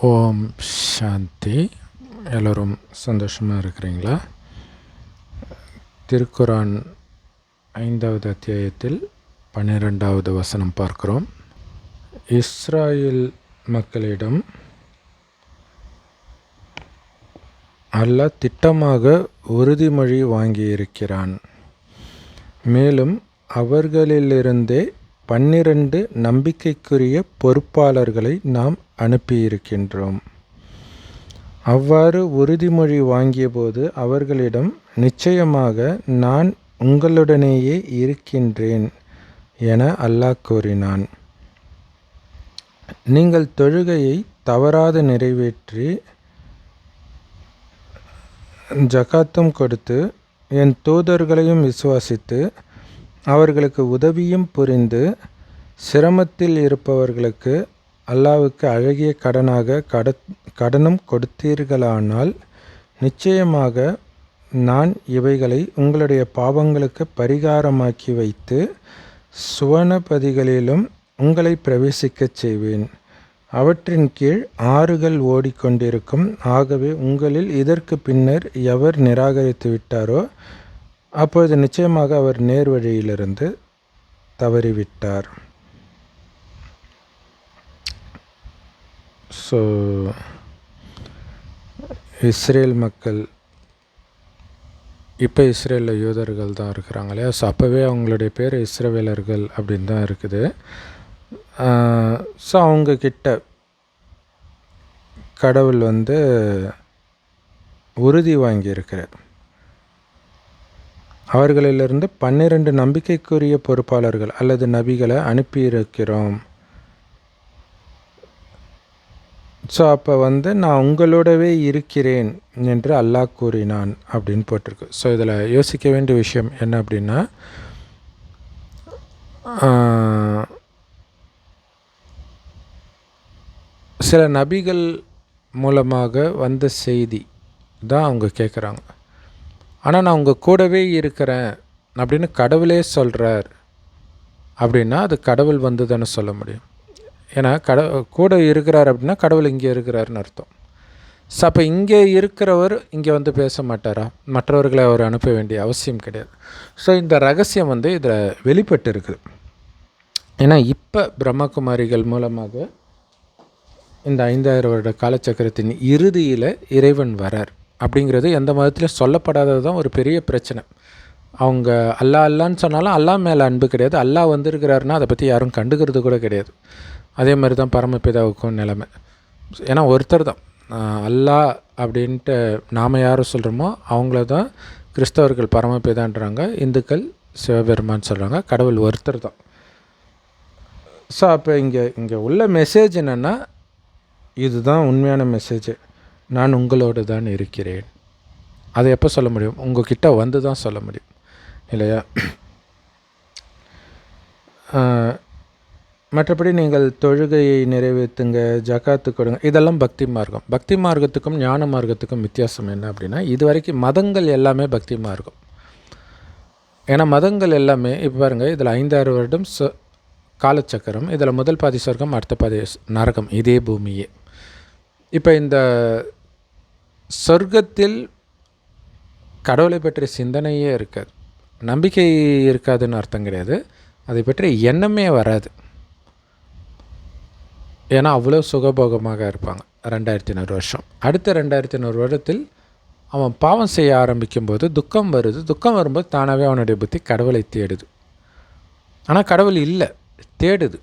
ஓம் சாந்தி. எல்லோரும் சந்தோஷமாக இருக்கிறீங்களா? திருக்குரான் ஐந்தாவது அத்தியாயத்தில் பன்னிரெண்டாவது வசனம் பார்க்கிறோம். இஸ்ராயேல் மக்களிடம் அல்லாஹ் திட்டமாக உறுதிமொழி வாங்கியிருக்கிறான். மேலும் அவர்களிலிருந்தே பன்னிரண்டு நம்பிக்கைக்குரிய பொறுப்பாளர்களை நாம் அனுப்பியிருக்கின்றோம். அவ்வாறு உறுதிமொழி வாங்கியபோது அவர்களிடம் நிச்சயமாக நான் உங்களுடனேயே இருக்கின்றேன் என அல்லாஹ் கூறினான். நீங்கள் தொழுகையை தவறாது நிறைவேற்றி ஜகாத்தும் கொடுத்து என் தூதர்களையும் விசுவாசித்து அவர்களுக்கு உதவியும் புரிந்து சிரமத்தில் இருப்பவர்களுக்கு அல்லாவுக்கு அழகிய கடனாக கட கடனும் கொடுத்தீர்களானால் நிச்சயமாக நான் இவைகளை உங்களுடைய பாவங்களுக்கு பரிகாரமாக்கி வைத்து சுவனபதிகளிலும் உங்களை பிரவேசிக்கச் செய்வேன். அவற்றின் கீழ் ஆறுகள் ஓடிக்கொண்டிருக்கும். ஆகவே உங்களில் இதற்கு பின்னர் எவர் நிராகரித்து விட்டாரோ அப்பொழுது நிச்சயமாக அவர் நேர்வழியிலிருந்து தவறிவிட்டார். ஸோ இஸ்ரேல் மக்கள் இப்போ இஸ்ரேலில் யூதர்கள் தான் இருக்கிறாங்க இல்லையா? ஸோ அப்போவே அவங்களுடைய பேர் இஸ்ரவேலர்கள் அப்படின்னு தான் இருக்குது. ஸோ அவங்கக்கிட்ட கடவுள் வந்து உறுதி வாங்கியிருக்கிறார். அவர்களிலிருந்து பன்னிரண்டு நம்பிக்கைக்குரிய பொறுப்பாளர்கள் அல்லது நபிகளை அனுப்பியிருக்கிறோம். ஸோ அப்போ வந்து நான் உங்களோடவே இருக்கிறேன் என்று அல்லாஹ் கூறினான் அப்படின்னு போட்டிருக்கு. ஸோ இதில் யோசிக்க வேண்டிய விஷயம் என்ன அப்படின்னா சில நபிகள் மூலமாக வந்த செய்தி தான் அவங்க கேட்குறாங்க. ஆனால் நான் உங்கள் கூடவே இருக்கிறேன் அப்படின்னு கடவுளே சொல்கிறார் அப்படின்னா அது கடவுள் வந்து தானே சொல்ல முடியும். ஏன்னா கட கூட இருக்கிறார் அப்படின்னா கடவுள் இங்கே இருக்கிறாருன்னு அர்த்தம். ஸோ அப்போ இங்கே இருக்கிறவர் இங்கே வந்து பேச மாட்டாரா? மற்றவர்களை அவர் அனுப்ப வேண்டிய அவசியம் கிடையாது. ஸோ இந்த ரகசியம் வந்து இதில் வெளிப்பட்டு இருக்குது ஏன்னா இப்போ பிரம்மகுமாரிகள் மூலமாக இந்த ஐந்தாயிரம் வருட காலச்சக்கரத்தின் இறுதியில் இறைவன் வரார் அப்படிங்கிறது எந்த மதத்துலையும் சொல்லப்படாதது தான் ஒரு பெரிய பிரச்சனை. அவங்க அல்லா அல்லான்னு சொன்னாலும் அல்லா மேலே அன்பு கிடையாது. அல்லா வந்திருக்கிறாருன்னா அதை பற்றி யாரும் கண்டுக்கிறது கூட கிடையாது. அதே மாதிரி தான் பரமபிதாவுக்கும் நிலைமை. ஏன்னா ஒருத்தர் தான். அல்லா அப்படின்ட்டு நாம் யாரும் சொல்கிறோமோ அவங்கள தான் கிறிஸ்தவர்கள் பரமபிதான்றாங்க. இந்துக்கள் சிவபெருமான்னு சொல்கிறாங்க கடவுள் ஒருத்தர் தான். ஸோ அப்போ இங்கே இங்கே உள்ள மெசேஜ் என்னென்னா இதுதான் உண்மையான மெசேஜ் நான் உங்களோடு தான் இருக்கிறேன். அதை எப்போ சொல்ல முடியும்? உங்ககிட்ட வந்து தான் சொல்ல முடியும். இல்லையா? மற்றபடி நீங்கள் தொழுகையை நிறைவேற்றுங்க ஜக்காத்து கொடுங்க இதெல்லாம் பக்தி மார்க்கம். பக்தி மார்க்கத்துக்கும் ஞான மார்க்கத்துக்கும் வித்தியாசம் என்ன அப்படின்னா இது வரைக்கும் மதங்கள் எல்லாமே பக்தி மார்க்கம். ஏன்னா மதங்கள் எல்லாமே இப்போ பாருங்கள் இதில் ஐந்தாறு வருடம் சொ காலச்சக்கரம் இதில் முதல் பாதி சொர்க்கம் அடுத்த பாதி நரகம் இதே பூமியே. இப்போ இந்த சொர்க்கத்தில் கடவுளை பற்றிய சிந்தனையே இருக்காது. நம்பிக்கை இருக்காதுன்னு அர்த்தம் கிடையாது. அதை பற்றி எண்ணமே வராது. ஏன்னா அவ்வளோ சுகபோகமாக இருப்பாங்க. ரெண்டாயிரத்தி நூறு வருஷம். அடுத்த ரெண்டாயிரத்தி நூறு வருடத்தில் அவன் பாவம் செய்ய ஆரம்பிக்கும்போது துக்கம் வருது. துக்கம் வரும்போது தானாகவே அவனுடைய புத்தி கடவுளை தேடுது. ஆனால் கடவுள் இல்லை தேடுது.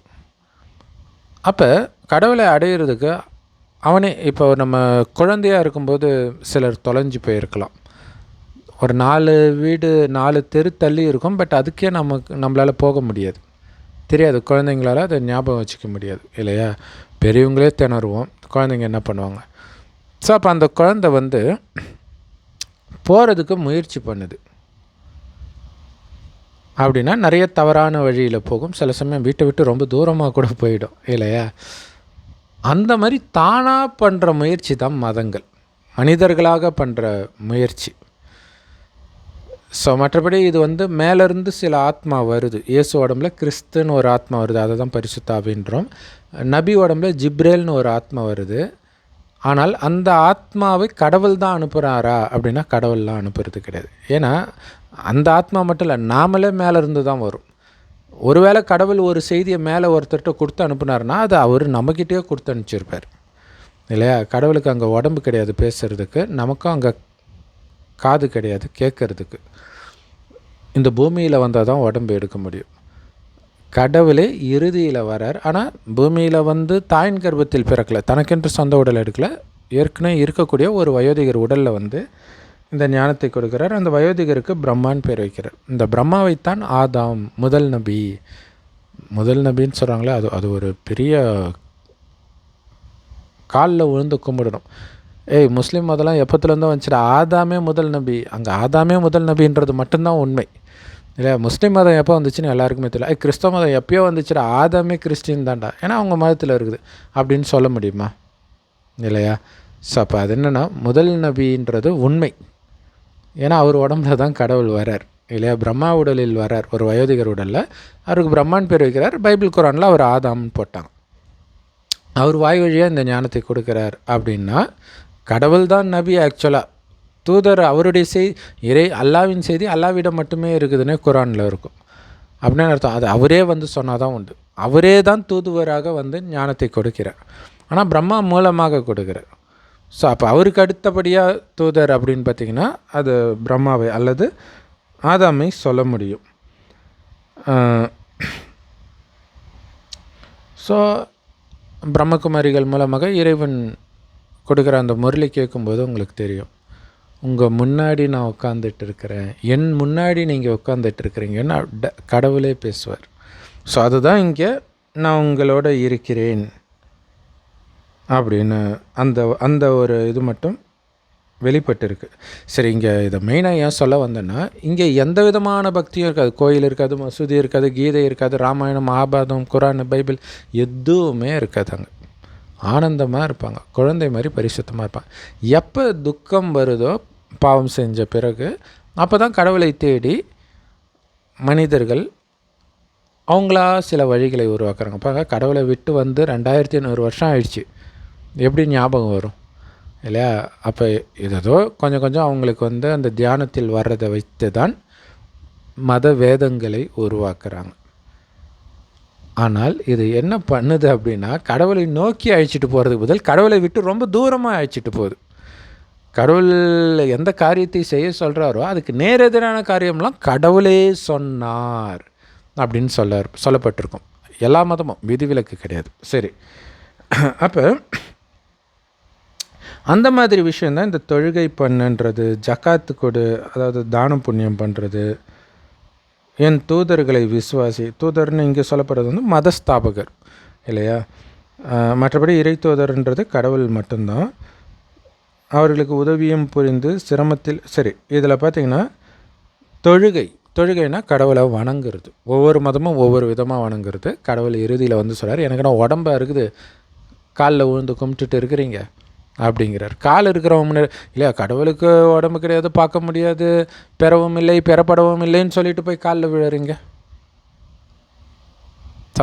அப்போ கடவுளை அடையிறதுக்கு அவனே இப்போ நம்ம குழந்தையாக இருக்கும்போது சிலர் தொலைஞ்சு போயிருக்கலாம். ஒரு நாலு வீடு நாலு தெரு தள்ளி இருக்கும் பட் அதுக்கே நமக்கு நம்மளால் போக முடியாது. தெரியாது. குழந்தைங்களால் அதை ஞாபகம் வச்சுக்க முடியாது இல்லையா? பெரியவங்களே திணறுவோம். குழந்தைங்க என்ன பண்ணுவாங்க? ஸோ அப்போ அந்த குழந்த வந்து போகிறதுக்கு முயற்சி பண்ணுது. அப்படின்னா நிறைய தவறான வழியில் போகும். சில சமயம் வீட்டை விட்டு ரொம்ப தூரமாக கூட போயிடும் இல்லையா? அந்த மாதிரி தானாக பண்ணுற முயற்சி தான் மதங்கள். மனிதர்களாக பண்ணுற முயற்சி. ஸோ மற்றபடி இது வந்து மேலேருந்து சில ஆத்மா வருது. இயேசு உடம்புல கிறிஸ்துன்னு ஒரு ஆத்மா வருது. அதை தான் பரிசுத்தாவின்றோம் நபி உடம்புல ஜிப்ரேல்னு ஒரு ஆத்மா வருது. ஆனால் அந்த ஆத்மாவை கடவுள் தான் அனுப்புகிறாரா அப்படின்னா கடவுள்லாம் அனுப்புறது கிடையாது. ஏன்னா அந்த ஆத்மா மட்டும் இல்லை நாமளே மேலேருந்து தான் வரும். ஒருவேளை கடவுள் ஒரு செய்தியை மேலே ஒருத்தர்கிட்ட கொடுத்து அனுப்புனார்னா அது அவர் நம்மக்கிட்டேயே கொடுத்து அனுப்பிச்சிருப்பார். இல்லையா? கடவுளுக்கு அங்கே உடம்பு கிடையாது பேசுகிறதுக்கு நமக்கும் அங்கே காது கிடையாது கேட்கறதுக்கு இந்த பூமியில் வந்தால் தான் உடம்பு எடுக்க முடியும். கடவுளே இறுதியில் வரார். ஆனால் பூமியில் வந்து தாயின் கர்ப்பத்தில் பிறக்கல. தனக்கென்று சொந்த உடல் எடுக்கலை. ஏற்கனவே இருக்கக்கூடிய ஒரு வயோதிகர் உடலில் வந்து இந்த ஞானத்தை கொடுக்கிறார். அந்த வயோதிகருக்கு பிரம்மான்னு பேர் வைக்கிறார். இந்த பிரம்மாவைத்தான் ஆதாம் முதல் நபி. முதல் நபின்னு சொல்கிறாங்களே அது அது ஒரு பெரிய காலில் விழுந்து கும்பிடணும். ஏய் முஸ்லீம் அதெல்லாம் எப்பத்துலேருந்தோ வந்துச்சுடா. ஆதாமே முதல் நபி. அங்கே ஆதாமே முதல் நபின்றது மட்டும்தான் உண்மை. இல்லை முஸ்லீம் மதம் எப்போ வந்துச்சுன்னு எல்லாருக்குமே தெரியல ஐ கிறிஸ்தவ மதம் எப்போயோ வந்துச்சுடா. ஆதமே கிறிஸ்டின் தான்டா. ஏன்னா அவங்க மதத்தில் இருக்குது. அப்படின்னு சொல்ல முடியுமா? இல்லையா? ஸோ அப்போ அது என்னென்னா முதல் நபின்றது உண்மை. ஏன்னா அவர் உடம்புல தான் கடவுள் வரார் இல்லையா? பிரம்மா உடலில் வரார் ஒரு வயோதிகர் உடலில். அவருக்கு பிரம்மான் பேர் வைக்கிறார். பைபிள் குரானில் அவர் ஆதாம்னு போட்டாங்க. அவர் வாய் வழியாக இந்த ஞானத்தை கொடுக்குறார் அப்படின்னா கடவுள் தான் நபி ஆக்சுவலாக தூதர் அவருடைய செய் இறை அல்லாவின் செய்தி அல்லாவிடம் மட்டுமே இருக்குதுன்னே குரானில் இருக்கும். அப்படின்னு அர்த்தம். அது அவரே வந்து சொன்னால் தான் உண்டு. அவரே தான் தூதுவராக வந்து ஞானத்தை கொடுக்கிறார். ஆனால் பிரம்மா மூலமாக கொடுக்கிறார். ஸோ அப்போ அவருக்கு அடுத்தபடியாக தூதர் அப்படின்னு பார்த்தீங்கன்னா அது பிரம்மாவை அல்லது ஆதாமை சொல்ல முடியும். ஸோ பிரம்மகுமாரிகள் மூலமாக இறைவன் கொடுக்குற அந்த முரளி கேட்கும்போது உங்களுக்கு தெரியும். உங்கள் முன்னாடி நான் உட்காந்துட்டு இருக்கிறேன் என் முன்னாடி நீங்கள் உட்காந்துட்டு இருக்கிறீங்கன்னு ட- கடவுளே பேசுவார். ஸோ அதுதான் இங்கே நான் உங்களோட இருக்கிறேன். அப்படின்னு அந்த அந்த ஒரு இது மட்டும் வெளிப்பட்டிருக்கு. சரி இங்கே இதை மெயினாக ஏன் சொல்ல வந்தேன்னா இங்கே எந்த விதமான பக்தியும் இருக்காது. கோயில் இருக்காது மசூதி இருக்காது கீதை இருக்காது ராமாயணம் மகாபாரதம் குரான் பைபிள் எதுவுமே இருக்காது அங்கே. ஆனந்தமாக இருப்பாங்க. குழந்தை மாதிரி பரிசுத்தமாக இருப்பாங்க. எப்போ துக்கம் வருதோ பாவம் செஞ்ச பிறகு அப்போ தான் கடவுளை தேடி மனிதர்கள் அவங்களா சில வழிகளை உருவாக்குறாங்க. பாருங்க கடவுளை விட்டு வந்து ரெண்டாயிரத்தி ஐநூறு வருஷம் ஆயிடுச்சு. எப்படி ஞாபகம் வரும்? இல்லையா? அப்போ ஏதோ கொஞ்சம் கொஞ்சம் அவங்களுக்கு வந்து அந்த தியானத்தில் வர்றதை வைத்து தான் மத வேதங்களை உருவாக்குறாங்க. ஆனால் இது என்ன பண்ணுது அப்படின்னா கடவுளை நோக்கி அழைச்சிட்டு போகிறதுக்கு பதில் கடவுளை விட்டு ரொம்ப தூரமாக அழைச்சிட்டு போகுது. கடவுள் எந்த காரியத்தை செய்ய சொல்கிறாரோ அதுக்கு நேரெதிரான காரியம்லாம் கடவுளே சொன்னார் அப்படின்னு சொல்ல சொல்லப்பட்டிருக்கும். எல்லா மதமும் விதிவிலக்கு கிடையாது. சரி. அப்போ அந்த மாதிரி விஷயந்தான் இந்த தொழுகை பண்ணுன்றது ஜக்காத்து கொடு அதாவது தானம் புண்ணியம் பண்ணுறது என் தூதர்களை விசுவாசி தூதர்னு இங்கே சொல்லப்படுறது வந்து மதஸ்தாபகர் இல்லையா? மற்றபடி இறை தூதர்ன்றது கடவுள் மட்டும்தான். அவர்களுக்கு உதவியும் புரிந்து சிரமத்தில் சரி இதில் பார்த்தீங்கன்னா தொழுகை தொழுகைனா கடவுளை வணங்குறது. ஒவ்வொரு மதமும் ஒவ்வொரு விதமாக வணங்குறது. கடவுள் இறுதியில் வந்து சொல்கிறார் எனக்கு நான் இருக்குது? காலில் விழுந்து கும்பிட்டுட்டு இருக்கிறீங்க. அப்படிங்கிறார். கால் இருக்கிறவங்க முன்னாடி இல்லையா கடவுளுக்கு உடம்பு கிடையாது பார்க்க முடியாது பெறவும் இல்லை பெறப்படவும் இல்லைன்னு சொல்லிட்டு போய் காலில் விழுறீங்க?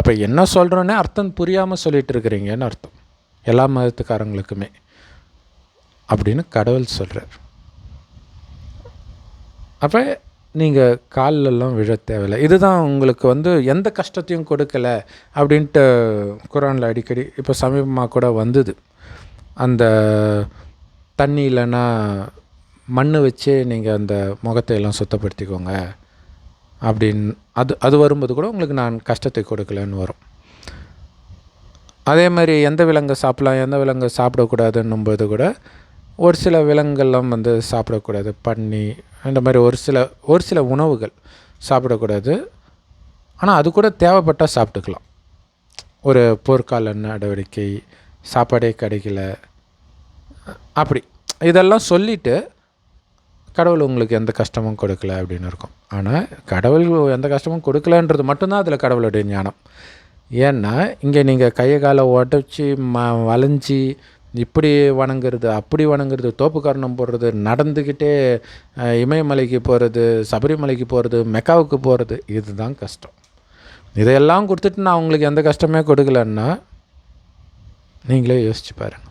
அப்போ என்ன சொல்கிறோன்னே அர்த்தம் புரியாமல் சொல்லிட்டு இருக்கிறீங்கன்னு அர்த்தம். எல்லா மதத்துக்காரங்களுக்குமே. அப்படின்னு கடவுள் சொல்கிறார் அப்போ நீங்கள் காலிலெல்லாம் விழ தேவையில்லை. இதுதான் உங்களுக்கு வந்து எந்த கஷ்டத்தையும் கொடுக்கல அப்படின்ட்டு குரானில் அடிக்கடி இப்போ சமீபமாக கூட வந்தது. அந்த தண்ணி இல்லைன்னா மண் வச்சு நீங்கள் அந்த முகத்தை எல்லாம் சுத்தப்படுத்திக்கோங்க. அப்படின்னு அது அது வரும்போது கூட உங்களுக்கு நான் கஷ்டத்தை கொடுக்கலன்னு வரும். அதே மாதிரி எந்த விலங்கு சாப்பிடலாம் எந்த விலங்கு சாப்பிடக்கூடாதுன்னும்போது கூட ஒரு சில விலங்குகள்லாம் வந்து சாப்பிடக்கூடாது. பன்னி இந்த மாதிரி ஒரு சில ஒரு சில உணவுகள் சாப்பிடக்கூடாது. ஆனால் அது கூட தேவைப்பட்டால் சாப்பிட்டுக்கலாம். ஒரு போர்க்கால நடவடிக்கை சாப்பாடே கிடைக்கல. அப்படி. இதெல்லாம் சொல்லிவிட்டு கடவுள் உங்களுக்கு எந்த கஷ்டமும் கொடுக்கல அப்படின்னு இருக்கும். ஆனால் கடவுள் எந்த கஷ்டமும் கொடுக்கலன்றது மட்டும்தான் அதில் கடவுளுடைய ஞானம். ஏன்னா இங்கே நீங்கள் கையை காலை உடச்சி ம வளைஞ்சி இப்படி வணங்குறது அப்படி வணங்குறது தோப்புக்காரணம் போடுறது நடந்துக்கிட்டே இமயமலைக்கு போகிறது சபரிமலைக்கு போகிறது மெக்காவுக்கு போகிறது இதுதான் கஷ்டம். இதையெல்லாம் கொடுத்துட்டு நான் உங்களுக்கு எந்த கஷ்டமே கொடுக்கலன்னா நீங்களே யோசிச்சு பாருங்கள்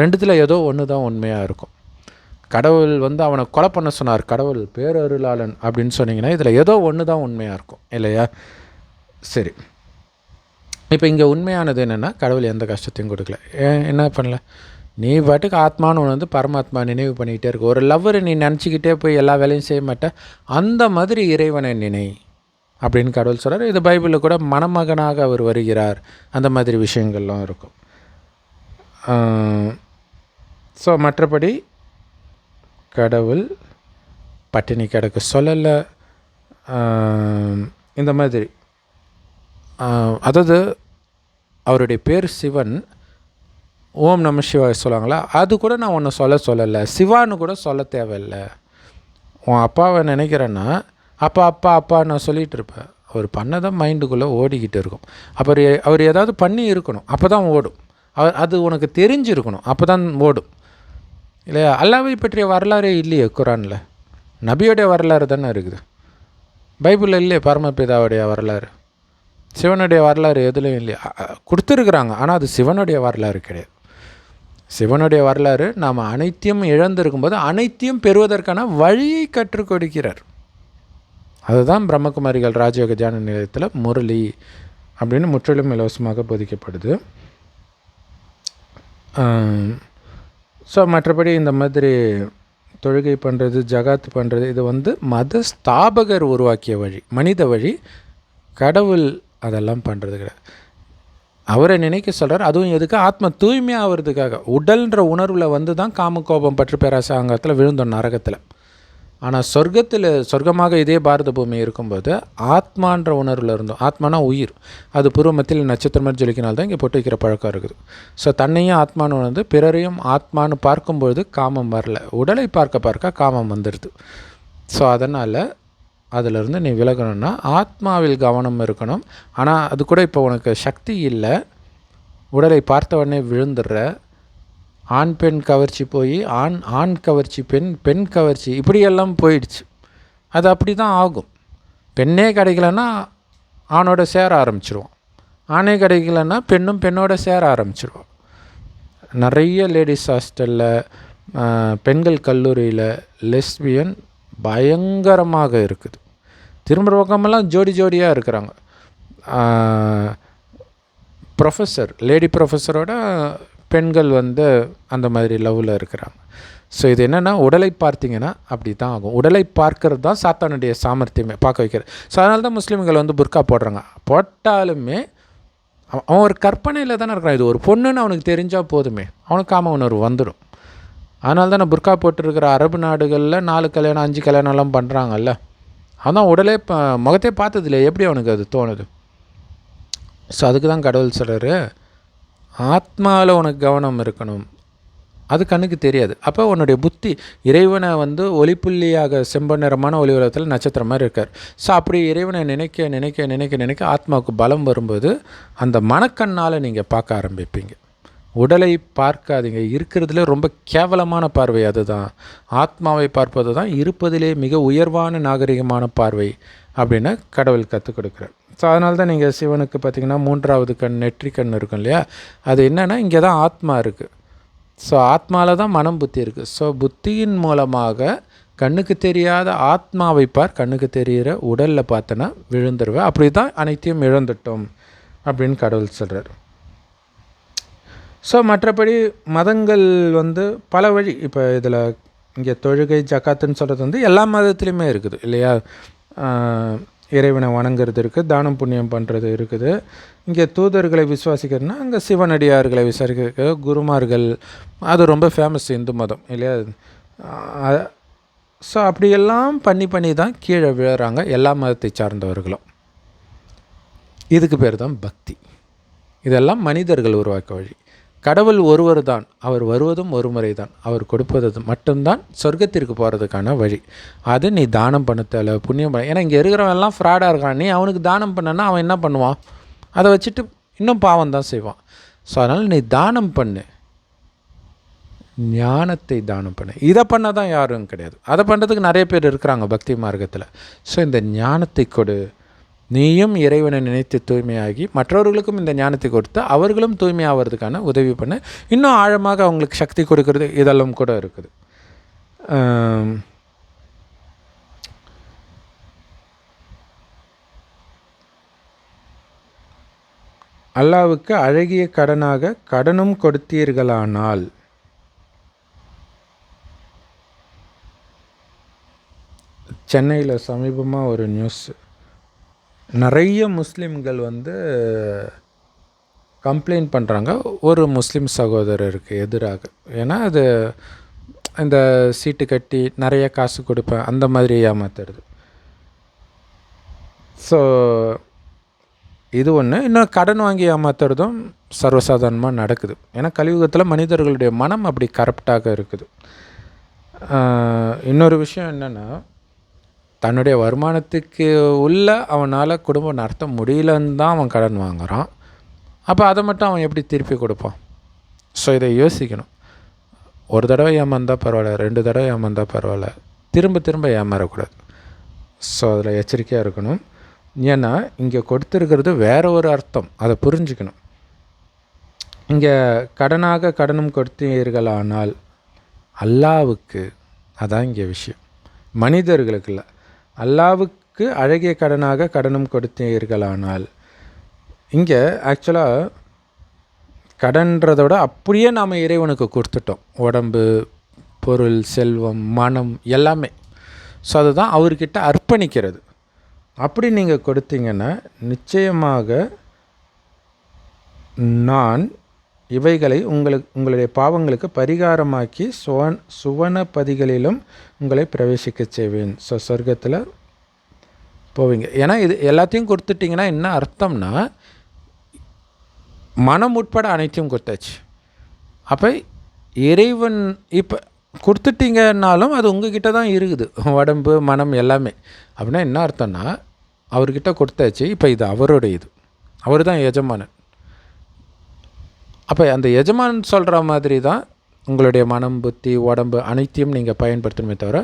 ரெண்டுத்தில் ஏதோ ஒன்று தான் உண்மையாக இருக்கும். கடவுள் வந்து அவனை கொலை பண்ண சொன்னார். கடவுள் பேரருளாளன் அப்படின்னு சொன்னீங்கன்னா இதில் ஏதோ ஒன்று தான் உண்மையாக இருக்கும். இல்லையா? சரி. இப்போ இங்கே உண்மையானது என்னென்னா கடவுள் எந்த கஷ்டத்தையும் கொடுக்கல. ஏன் என்ன பண்ணல? நீ பாட்டுக்கு ஆத்மான்னு ஒன்று வந்து பரமாத்மா நினைவு பண்ணிக்கிட்டே இருக்கு. ஒரு லவ்வர் நீ நினச்சிக்கிட்டே போய் எல்லா வேலையும் செய்ய மாட்ட. அந்த மாதிரி இறைவனை நினை அப்படின்னு கடவுள் சொல்கிறார் இது பைபிளில் கூட மணமகனாக அவர் வருகிறார். அந்த மாதிரி விஷயங்கள்லாம் இருக்கும். ஸோ மற்றபடி கடவுள் பட்டினி கிடக்க. சொல்லலை இந்த மாதிரி. அதாவது அவருடைய பேர் சிவன். ஓம் நம சிவாய் சொல்லுவாங்களா? அது கூட நான் ஒன்று சொல்ல சொல்லலை. சிவான்னு கூட சொல்ல தேவையில்லை. உன் அப்பாவை நினைக்கிறேன்னா அப்பா அப்பா அப்பா நான் சொல்லிகிட்டு இருப்பேன். அவர் பண்ணதான் மைண்டுக்குள்ளே ஓடிக்கிட்டு இருக்கும். அப்புறம் அவர் ஏதாவது பண்ணி இருக்கணும். அப்போ தான் ஓடும். அது உனக்கு தெரிஞ்சிருக்கணும். அப்போ தான் ஓடும். இல்லையா? அல்லாவை பற்றிய வரலாறே இல்லையே குரானில். நபியோடைய வரலாறு தானே இருக்குது. பைபிளில் இல்லையே பரமபிதாவுடைய வரலாறு? சிவனுடைய வரலாறு எதுலையும் இல்லையா. கொடுத்துருக்குறாங்க. ஆனால் அது சிவனுடைய வரலாறு கிடையாது. சிவனுடைய வரலாறு நாம் அனைத்தையும் இழந்திருக்கும்போது அனைத்தையும் பெறுவதற்கான வழியை கற்றுக் கொடுக்கிறார். அதுதான் பிரம்மகுமாரிகள் ராஜயோக தியான நிலையத்தில் முரளி அப்படின்னு முற்றிலும் இலவசமாக போதிக்கப்படுது. ஸோ மற்றபடி இந்த மாதிரி தொழுகை பண்ணுறது ஜகாத்து பண்ணுறது இது வந்து மத ஸ்தாபகர் உருவாக்கிய வழி மனித வழி கடவுள் அதெல்லாம் பண்ணுறது கிடையாது. அவரை நினைக்க சொல்கிறார் அதுவும் எதுக்கு? ஆத்ம தூய்மையாகிறதுக்காக உடல்ன்ற உணர்வில் வந்து தான் காம கோபம் பற்று பேராசாங்கத்தில் விழுந்தோம் நரகத்தில். ஆனால் சொர்க்கத்தில் சொர்க்கமாக இதே பாரத பூமி இருக்கும்போது ஆத்மான்ற உணர்வில் இருந்தோம். ஆத்மானா உயிர். அது பூர்வமத்தில் நட்சத்திரம் மாதிரி ஜொலிக்கினால் தான் இங்கே பொட்டு வைக்கிற பழக்கம் இருக்குது. ஸோ தன்னையும் ஆத்மான்னு உணர்ந்து பிறரையும் ஆத்மான்னு பார்க்கும்பொழுது காமம் வரல. உடலை பார்க்க பார்க்க காமம் வந்துடுது. ஸோ அதனால் அதிலிருந்து நீ விலகணும்னா ஆத்மாவில் கவனம் இருக்கணும். ஆனால் அது கூட இப்போ உனக்கு சக்தி இல்லை. உடலை பார்த்த உடனே விழுந்துடுற ஆண் பெண் கவர்ச்சி போய் ஆண் ஆண் கவர்ச்சி பெண் பெண் கவர்ச்சி இப்படியெல்லாம் போயிடுச்சு. அது அப்படி தான் ஆகும். பெண்ணே கிடைக்கலன்னா ஆணோட சேர ஆரம்பிச்சிருவோம். ஆணே கிடைக்கலன்னா பெண்ணும் பெண்ணோட சேர ஆரம்பிச்சிருவோம். நிறைய லேடிஸ் ஹாஸ்டலில் பெண்கள் கல்லூரியில் லெஸ்பியன் பயங்கரமாக இருக்குது. திரும்ப பக்கமெல்லாம் ஜோடி ஜோடியாக இருக்கிறாங்க. ப்ரொஃபஸர் லேடி ப்ரொஃபஸரோட பெண்கள் வந்து அந்த மாதிரி லவ்வில் இருக்கிறாங்க. ஸோ இது என்னென்னா உடலை பார்த்தீங்கன்னா அப்படி தான் ஆகும். உடலை பார்க்கறது தான் சாத்தானுடைய சாமர்த்தியமே பார்க்க வைக்கிறது. ஸோ அதனால தான் முஸ்லீம்கள் வந்து புர்கா போடுறாங்க. போட்டாலுமே அவன் அவன் ஒரு கற்பனையில் தானே இருக்கிறான். இது ஒரு பொண்ணுன்னு அவனுக்கு தெரிஞ்சால் போதுமே. அவனுக்கு காம உணர்வு வந்துடும் அதனால தான் நான் புர்கா போட்டிருக்கிற அரபு நாடுகளில் நாலு கல்யாணம் அஞ்சு கல்யாணம்லாம் பண்ணுறாங்கல்ல அதான் உடலே முகத்தையே முகத்தே பார்த்ததில்ல எப்படி அவனுக்கு அது தோணுது? ஸோ அதுக்கு தான் கடவுள் சொல்கிறாரு ஆத்மாவில் உனக்கு கவனம் இருக்கணும். அது கண்ணுக்கு தெரியாது. அப்போ உன்னுடைய புத்தி இறைவனை வந்து ஒளிப்புள்ளியாக செம்ப நிறமான ஒளி உலகத்தில் நட்சத்திரம் மாதிரி இருக்கார். ஸோ அப்படி இறைவனை நினைக்க நினைக்க நினைக்க நினைக்க ஆத்மாவுக்கு பலம் வரும்போது அந்த மனக்கண்ணால் நீங்கள் பார்க்க ஆரம்பிப்பீங்க. உடலை பார்க்காதீங்க. இருக்கிறதுல ரொம்ப கேவலமான பார்வை அதுதான். ஆத்மாவை பார்ப்பது தான் இருப்பதிலே மிக உயர்வான நாகரிகமான பார்வை அப்படின்னு கடவுள் கற்றுக் கொடுக்குறார். ஸோ அதனால தான் நீங்கள் சிவனுக்கு பார்த்தீங்கன்னா மூன்றாவது கண் நெற்றி கண் இருக்கும் இல்லையா? அது என்னென்னா இங்கே தான் ஆத்மா இருக்குது ஸோ ஆத்மாவில் தான் மனம் புத்தி இருக்குது ஸோ புத்தியின் மூலமாக கண்ணுக்கு தெரியாத ஆத்மாவை பார் கண்ணுக்கு தெரிகிற உடலில் பார்த்தனா விழுந்துருவேன் அப்படி தான் அனைத்தையும் இழந்துட்டோம் அப்படின்னு கடவுள் சொல்கிறார் ஸோ மற்றபடி மதங்கள் வந்து பல வழி இப்போ இதில் இங்கே தொழுகை ஜக்காத்துன்னு சொல்கிறது வந்து எல்லா மதத்துலேயுமே இருக்குது இல்லையா? இறைவனை வணங்குறது இருக்குது தானம் புண்ணியம் பண்ணுறது இருக்குது. இங்கே தூதர்களை விசுவாசிக்கிறதுனா அங்கே சிவனடியார்களை விசாரிக்க குருமார்கள் அது ரொம்ப ஃபேமஸ் இந்து மதம் இல்லையா? ஸோ அப்படியெல்லாம் பண்ணி பண்ணி தான் கீழே விழுறாங்க எல்லா மதத்தை சார்ந்தவர்களும். இதுக்கு பேர் தான் பக்தி. இதெல்லாம் மனிதர்கள் உருவாக்க வழி. கடவுள் ஒருவர் தான் அவர் வருவதும் ஒரு முறை தான் அவர் கொடுப்பது மட்டும்தான் சொர்க்கத்திற்கு போகிறதுக்கான வழி. அது நீ தானம் பண்ண தேவை புண்ணியம் பண்ண ஏன்னா இங்கே இருக்கிறவன் எல்லாம் ஃப்ராடாக இருக்கான். நீ அவனுக்கு தானம் பண்ணனா அவன் என்ன பண்ணுவான்? அதை வச்சுட்டு இன்னும் பாவம் தான் செய்வான். ஸோ அதனால் நீ தானம் பண்ணு. ஞானத்தை தானம் பண்ணு. இதை பண்ண தான் யாரும் கிடையாது. அதை பண்ணுறதுக்கு நிறைய பேர் இருக்கிறாங்க பக்தி மார்க்கத்தில். ஸோ இந்த ஞானத்தை கொடு. நீயும் இறைவனை நினைத்து தூய்மையாகி மற்றவர்களுக்கும் இந்த ஞானத்தை கொடுத்து அவர்களும் தூய்மையாகிறதுக்கான உதவி பண்ண. இன்னும் ஆழமாக அவங்களுக்கு சக்தி கொடுக்கறது இதெல்லாம் கூட இருக்குது. அல்லாவுக்கு அழகிய கடனாக கடனும் கொடுத்தீர்களானால். சென்னையில் சமீபமாக ஒரு நியூஸ் நிறைய முஸ்லீம்கள் வந்து கம்ப்ளைண்ட் பண்ணுறாங்க ஒரு முஸ்லீம் சகோதரருக்கு எதிராக. ஏன்னா அது இந்த சீட்டு கட்டி நிறைய காசு கொடுப்பேன் அந்த மாதிரி ஏமாத்துறது. ஸோ இது ஒன்று இன்னும் கடன் வாங்கி ஏமாத்துறதும் சர்வசாதாரணமாக நடக்குது. ஏன்னா கலியுகத்தில் மனிதர்களுடைய மனம் அப்படி கரப்டாக இருக்குது. இன்னொரு விஷயம் என்னென்னா தன்னுடைய வருமானத்துக்கு உள்ள அவனால் குடும்பம் நடத்த முடியலன்னு தான் அவன் கடன் வாங்குகிறான் அப்போ அதை மட்டும் அவன் எப்படி திருப்பி கொடுப்பான்? ஸோ இதை யோசிக்கணும். ஒரு தடவை ஏமாந்தால் பரவாயில்ல ரெண்டு தடவை ஏமாந்தால் பரவாயில்ல. திரும்ப திரும்ப ஏமாறக்கூடாது. ஸோ அதில் எச்சரிக்கையாக இருக்கணும். ஏன்னா இங்கே கொடுத்துருக்கிறது வேற ஒரு அர்த்தம். அதை புரிஞ்சுக்கணும். இங்கே கடனாக கடனும் கொடுத்தீர்களானால் அல்லாவுக்கு அதான் இங்கே விஷயம். மனிதர்களுக்கு இல்லை. அல்லாவுக்கு அழகிய கடனாக கடனும் கொடுத்தீர்களானால். இங்கே ஆக்சுவலாக கடன்றதோட அப்படியே நாம் இறைவனுக்கு கொடுத்துட்டோம். உடம்பு பொருள் செல்வம் மனம் எல்லாமே. ஸோ அதுதான் அவர்கிட்ட அர்ப்பணிக்கிறது. அப்படி நீங்கள் கொடுத்தீங்கன்னா நிச்சயமாக நான் இவைகளை உங்களுக்கு உங்களுடைய பாவங்களுக்கு பரிகாரமாக்கி சுவன் சுவன பதிகளிலும் உங்களை பிரவேசிக்க செய்வேன். ஸோ சொர்க்கத்தில் போவீங்க. ஏன்னா இது எல்லாத்தையும் கொடுத்துட்டிங்கன்னா என்ன அர்த்தம்னா மனம் உட்பட அனைத்தையும் கொடுத்தாச்சு. அப்போ இறைவன் இப்போ கொடுத்துட்டீங்கன்னாலும் அது உங்ககிட்ட தான் இருக்குது. உடம்பு மனம் எல்லாமே. அப்படின்னா என்ன அர்த்தம்னா அவர்கிட்ட கொடுத்தாச்சு. இப்போ இது அவருடைய இது அவர் தான் எஜமானன். அப்போ அந்த எஜமான் சொல்கிற மாதிரி தான் உங்களுடைய மனம் புத்தி உடம்பு அனைத்தையும் நீங்கள் பயன்படுத்தணுமே தவிர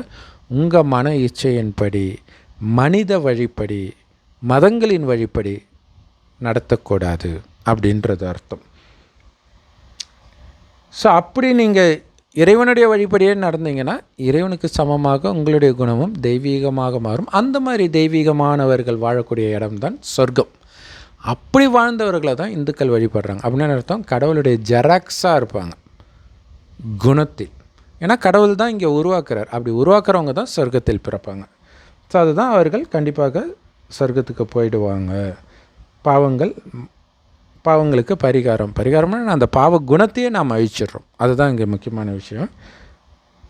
உங்கள் மன இச்சையின்படி மனித வழிப்படி மதங்களின் வழிப்படி நடத்தக்கூடாது அப்படின்றது அர்த்தம். ஸோ அப்படி நீங்கள் இறைவனுடைய வழிபடியே நடந்தீங்கன்னா இறைவனுக்கு சமமாக உங்களுடைய குணமும் தெய்வீகமாக மாறும். அந்த மாதிரி தெய்வீகமானவர்கள் வாழக்கூடிய இடம்தான் சொர்க்கம். அப்படி வாழ்ந்தவர்களை தான் இந்துக்கள் வழிபடுறாங்க. அப்படின்னு அர்த்தம் கடவுளுடைய ஜெராக்ஸாக இருப்பாங்க. குணத்தில். ஏன்னா கடவுள் தான் இங்கே உருவாக்குறார். அப்படி உருவாக்குறவங்க தான் சொர்க்கத்தில் பிறப்பாங்க. ஸோ அதுதான் அவர்கள் கண்டிப்பாக சொர்க்கத்துக்கு போயிடுவாங்க. பாவங்கள் பாவங்களுக்கு பரிகாரம். பரிகாரம்னா அந்த பாவ குணத்தையே நாம் அழிச்சிடுறோம். அதுதான் இங்கே முக்கியமான விஷயம்.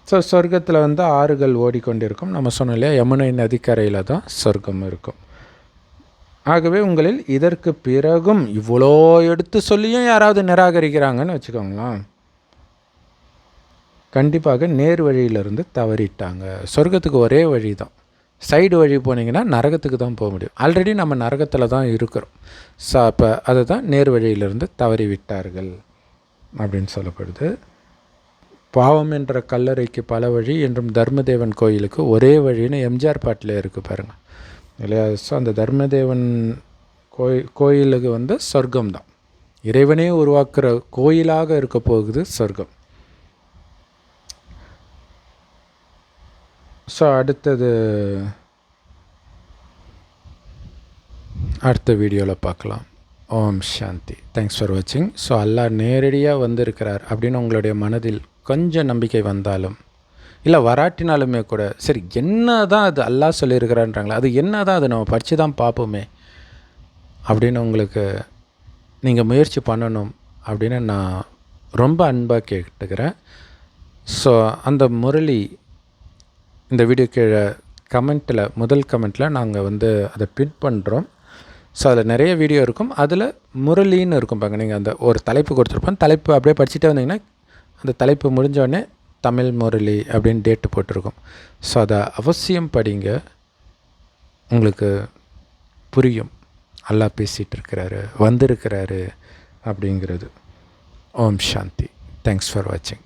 ஸோ சொர்க்கத்தில் வந்து ஆறுகள் ஓடிக்கொண்டிருக்கும். நம்ம சொன்னோம் இல்லையா யமுனை நதிக்கரையில் தான் சொர்க்கம் இருக்கும். ஆகவே உங்களில் இதற்கு பிறகும் இவ்வளோ எடுத்து சொல்லியும் யாராவது நிராகரிக்கிறாங்கன்னு வச்சுக்கோங்களேன். கண்டிப்பாக நேர் வழியிலிருந்து தவறிட்டாங்க. சொர்க்கத்துக்கு ஒரே வழி தான் சைடு வழி போனீங்கன்னா நரகத்துக்கு தான் போக முடியும். ஆல்ரெடி நம்ம நரகத்தில் தான் இருக்கிறோம். ஸோ அப்போ அதை தான் நேர் வழியிலிருந்து தவறி விட்டார்கள் அப்படின்னு சொல்லப்படுது. பாவம் என்ற கல்லறைக்கு பல வழி என்றும் தர்மதேவன் கோயிலுக்கு ஒரே வழின்னு எம்ஜிஆர் பாட்டில் இருக்குது பாருங்கள் இல்லையா? ஸோ அந்த தர்மதேவன் கோயில் கோயிலுக்கு வந்து சொர்க்கம் தான் இறைவனே உருவாக்குற கோயிலாக இருக்க போகுது சொர்க்கம். ஸோ அடுத்தது அடுத்த வீடியோவில் பார்க்கலாம். ஓம் சாந்தி. தேங்க்ஸ் ஃபார் வாட்சிங் ஸோ அல்லா நேரடியாக வந்திருக்கிறார் அப்படின்னு உங்களுடைய மனதில் கொஞ்சம் நம்பிக்கை வந்தாலும் இல்லை வராட்டினாலுமே கூட சரி என்ன தான் அது அல்லாஹ் சொல்லியிருக்கிறான்றாங்களே அது என்ன தான் அது நம்ம படித்து தான் பார்ப்போமே அப்படின்னு உங்களுக்கு நீங்கள் முயற்சி பண்ணணும் அப்படின்னு நான் ரொம்ப அன்பாக கேட்டுக்கிறேன். ஸோ அந்த முரளி இந்த வீடியோ கீழே கமெண்ட்டில் முதல் கமெண்ட்டில் நாங்கள் வந்து அதை பின் பண்ணுறோம் ஸோ அதில் நிறைய வீடியோ இருக்கும். அதில் முரளின்னு இருக்கும் பாருங்க நீங்கள் அந்த ஒரு தலைப்பு கொடுத்துருப்போம். தலைப்பு அப்படியே படிச்சுட்டே வந்தீங்கன்னா அந்த தலைப்பு முடிஞ்சோடனே தமிழ் முரளி அப்படின்னு டேட்டு போட்டிருக்கோம். ஸோ அதை அவசியம் படிங்க. உங்களுக்கு புரியும். அல்லாஹ் பேசிகிட்டு இருக்கிறாரு வந்திருக்கிறாரு அப்படிங்கிறது. ஓம் சாந்தி. தேங்க்ஸ் ஃபார் வாட்சிங்